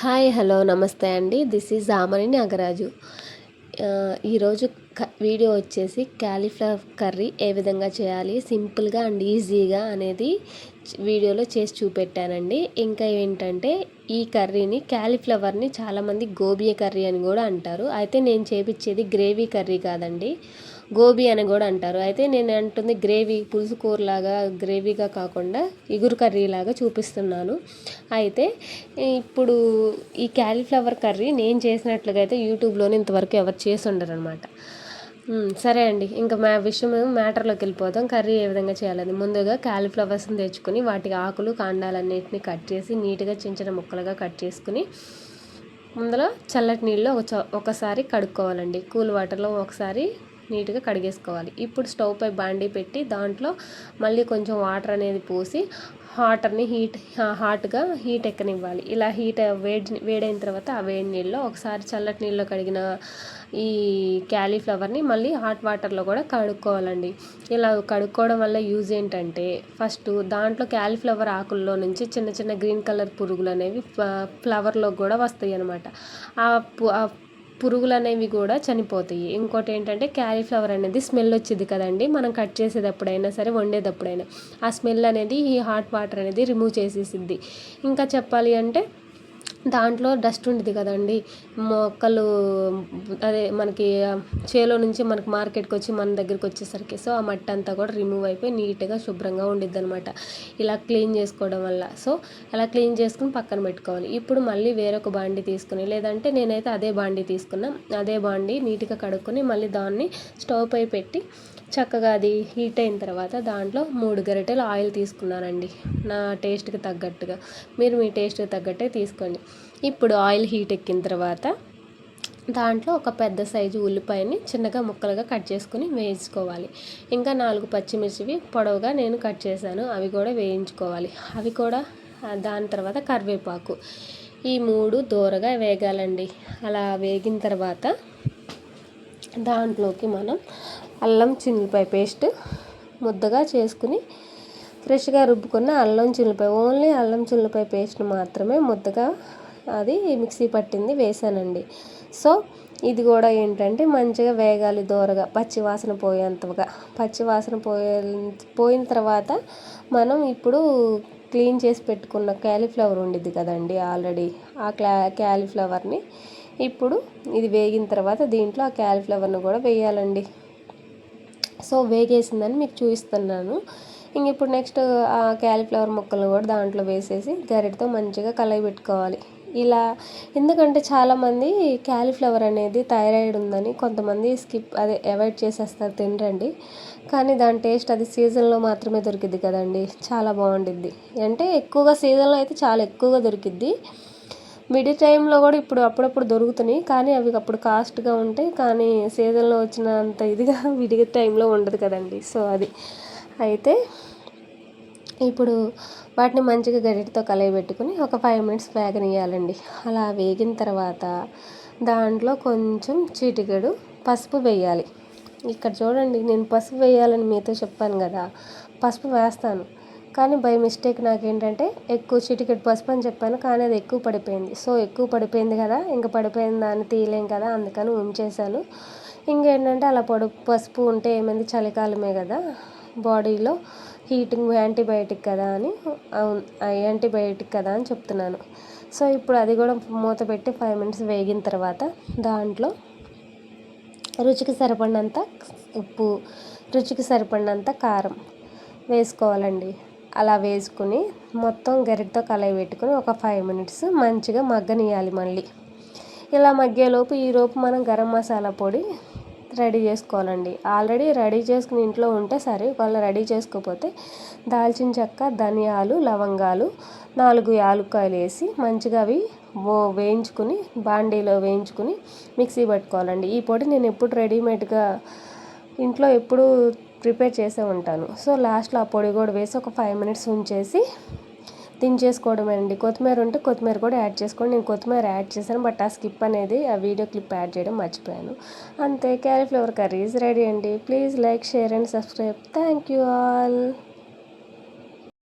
Hi hello నమస్తే అండి. This is Amani Nagaraju. ఈరోజు క వీడియో వచ్చేసి క్యాలీఫ్లవర్ కర్రీ ఏ విధంగా చేయాలి సింపుల్గా అండ్ ఈజీగా అనేది వీడియోలో చేసి చూపెట్టానండి. ఇంకా ఏంటంటే ఈ కర్రీని క్యాలీఫ్లవర్ని చాలామంది గోబీ కర్రీ అని కూడా అంటారు. అయితే నేను చేపించేది గ్రేవీ కర్రీ కాదండి. గోబీ అని కూడా అంటారు. అయితే నేను అంటుంది గ్రేవీ పులుసు కూరలాగా గ్రేవీగా కాకుండా ఇగురు కర్రీ లాగా చూపిస్తున్నాను. అయితే ఇప్పుడు ఈ క్యాలీఫ్లవర్ కర్రీ నేను చేసినట్లుగా అయితే యూట్యూబ్లోనే ఇంతవరకు ఎవరు చేసి ఉండరు అనమాట సరే అండి. ఇంకా మా విషయం మ్యాటర్లోకి వెళ్ళిపోతాం కర్రీ ఏ విధంగా చేయాలని ముందుగా క్యాలీఫ్లవర్స్ని తెచ్చుకొని వాటి ఆకులు కాండాలన్నింటినీ కట్ చేసి నీట్గా చిన్న చిన్న ముక్కలుగా కట్ చేసుకుని ముందులో చల్లటి నీళ్ళు ఒక ఒకసారి కడుక్కోవాలండి. కూల్ వాటర్లో ఒకసారి నీట్గా కడిగేసుకోవాలి. ఇప్పుడు స్టవ్ పై బాండీ పెట్టి దాంట్లో మళ్ళీ కొంచెం వాటర్ అనేది పోసి వాటర్ని హీట్ హాట్గా హీట్ ఎక్కనివ్వాలి. ఇలా హీట్ వేడి వేడైన తర్వాత ఆ వేడి నీళ్ళలో ఒకసారి చల్లటి నీళ్ళలో కడిగిన ఈ క్యాలీఫ్లవర్ని మళ్ళీ హాట్ వాటర్లో కూడా కడుక్కోవాలండి. ఇలా కడుక్కోవడం వల్ల యూజ్ ఏంటంటే ఫస్ట్ దాంట్లో క్యాలీఫ్లవర్ ఆకుల్లో నుంచి చిన్న చిన్న గ్రీన్ కలర్ పురుగులు అనేవి ఫ్లవర్లో కూడా వస్తాయి అనమాట ఆ పురుగులు అనేవి కూడా చనిపోతాయి. ఇంకోటి ఏంటంటే క్యాలీఫ్లవర్ అనేది స్మెల్ వచ్చేది కదండి. మనం కట్ చేసేటప్పుడైనా సరే వండేటప్పుడైనా ఆ స్మెల్ అనేది ఈ హాట్ వాటర్ అనేది రిమూవ్ చేసేసిద్ది. ఇంకా చెప్పాలి అంటే దాంట్లో డస్ట్ ఉంటుంది కదండి. మొక్కలు అదే మనకి చేలో నుంచి మనకి మార్కెట్కి వచ్చి మన దగ్గరికి వచ్చేసరికి సో ఆ మట్టి అంతా కూడా రిమూవ్ అయిపోయి నీట్గా శుభ్రంగా ఉండిద్ది అనమాట ఇలా క్లీన్ చేసుకోవడం వల్ల. సో అలా క్లీన్ చేసుకుని పక్కన పెట్టుకోవాలి. ఇప్పుడు మళ్ళీ వేరొక బాండి తీసుకుని లేదంటే నేనైతే అదే బాండి తీసుకున్నా అదే బాండి నీట్గా కడుక్కొని మళ్ళీ దాన్ని స్టవ్ పై పెట్టి చక్కగా అది హీట్ అయిన తర్వాత దాంట్లో మూడు గరిటెలు ఆయిల్ తీసుకున్నానండి. నా టేస్ట్కి తగ్గట్టుగా. మీరు మీ టేస్ట్కి తగ్గట్టే తీసుకోండి. ఇప్పుడు ఆయిల్ హీట్ ఎక్కిన తర్వాత దాంట్లో ఒక పెద్ద సైజు ఉల్లిపాయని చిన్నగా ముక్కలుగా కట్ చేసుకుని వేయించుకోవాలి. ఇంకా నాలుగు పచ్చిమిర్చివి పొడవుగా నేను కట్ చేశాను. అవి కూడా వేయించుకోవాలి. అవి కూడా దాని తర్వాత కరివేపాకు. ఈ మూడు దూరగా వేగాలండి. అలా వేగిన తర్వాత దాంట్లోకి మనం అల్లం చిల్లిపాయ పేస్ట్ ముద్దగా చేసుకుని ఫ్రెష్గా రుబ్బుకున్న అల్లం చిల్లిపాయ ఓన్లీ అల్లం చిల్లిపాయ పేస్ట్ మాత్రమే ముద్దగా అది మిక్సీ పట్టింది వేసానండి. సో ఇది కూడా ఏంటంటే మంచిగా వేగాలి దోరగా పచ్చి వాసన పోయేంతగా. పచ్చి వాసన పోయే పోయిన తర్వాత మనం ఇప్పుడు క్లీన్ చేసి పెట్టుకున్న క్యాలీఫ్లవర్ ఉండిద్ది కదండి ఆల్రెడీ ఆ క్లా క్యాలీఫ్లవర్ని ఇప్పుడు ఇది వేగిన తర్వాత దీంట్లో ఆ క్యాలీఫ్లవర్ని కూడా వేయాలండి. సో వేగేసిందని మీకు చూపిస్తున్నాను. ఇంక ఇప్పుడు నెక్స్ట్ ఆ క్యాలీఫ్లవర్ ముక్కలను కూడా దాంట్లో వేసేసి గరిటతో మంచిగా కలయి పెట్టుకోవాలి. ఇలా ఎందుకంటే చాలామంది క్యాలీఫ్లవర్ అనేది థైరాయిడ్ ఉందని కొంతమంది స్కిప్ అదే అవాయిడ్ చేసేస్తారు తినరండి. కానీ దాని టేస్ట్ అది సీజన్లో మాత్రమే దొరికిద్ది కదండి. చాలా బాగుండిద్ది. అంటే ఎక్కువగా సీజన్లో అయితే చాలా ఎక్కువగా దొరికిద్ది. మిడి టైంలో కూడా ఇప్పుడు అప్పుడప్పుడు దొరుకుతున్నాయి. కానీ అవి అప్పుడు కాస్ట్గా ఉంటాయి. కానీ సీజన్లో వచ్చినంత ఇదిగా విడి టైంలో ఉండదు కదండి. సో అది. అయితే ఇప్పుడు వాటిని మంచిగా గరిటతో కలయబెట్టుకుని ఒక ఫైవ్ మినిట్స్ వేగనియాలండి అలా వేగిన తర్వాత దాంట్లో కొంచెం చీటికెడు పసుపు వేయాలి. ఇక్కడ చూడండి నేను పసుపు వేయాలని మీతో చెప్పాను కదా. పసుపు వేస్తాను. కానీ బై మిస్టేక్ నాకేంటంటే ఎక్కువ చిటికెట్ పసుపు అని చెప్పాను కానీ అది ఎక్కువ పడిపోయింది. సో ఎక్కువ పడిపోయింది కదా ఇంకా పడిపోయింది దాన్ని తీయలేం కదా అందుకని ఉంచేశాను. ఇంకేంటంటే అలా పడు పసుపు ఉంటే ఏమైంది? చలికాలమే కదా బాడీలో. హీటింగ్ యాంటీబయాటిక్ కదా అని యాంటీబయాటిక్ కదా అని చెప్తున్నాను. సో ఇప్పుడు అది కూడా మూత పెట్టి ఫైవ్ మినిట్స్ వేగిన తర్వాత దాంట్లో రుచికి సరిపడినంత ఉప్పు రుచికి సరిపడినంత కారం వేసుకోవాలండి. అలా వేసుకుని మొత్తం గరిటతో కలయి పెట్టుకుని ఒక ఫైవ్ మినిట్స్ మంచిగా మగ్గనియాలి మళ్ళీ. ఇలా మగ్గేలోపు ఈలోపు మనం గరం మసాలా పొడి రెడీ చేసుకోవాలండి. ఆల్రెడీ రెడీ చేసుకుని ఇంట్లో ఉంటే సరే ఒకవేళ రెడీ చేసుకోకపోతే దాల్చిన చెక్క ధనియాలు లవంగాలు నాలుగు యాలుక్కాయలు వేసి మంచిగా అవి వేయించుకుని బాండీలో వేయించుకుని మిక్సీ పట్టుకోవాలండి. ఈ పొడి నేను ఎప్పుడు రెడీమేడ్గా ఇంట్లో ఎప్పుడు ప్రిపేర్ చేసే ఉంటాను. సో లాస్ట్లో ఆ పొడి కూడా వేసి ఒక ఫైవ్ మినిట్స్ ఉంచేసి దించేసుకోవడమే అండి. కొత్తిమీర ఉంటే కొత్తిమీర కూడా యాడ్ చేసుకోండి. నేను కొత్తిమీర యాడ్ చేశాను బట్ ఆ స్కిప్ అనేది ఆ వీడియో క్లిప్ యాడ్ చేయడం మర్చిపోయాను. అంతే క్యాలీఫ్లవర్ కర్రీస్ రెడీ అండి. Please like share and subscribe. Thank you all.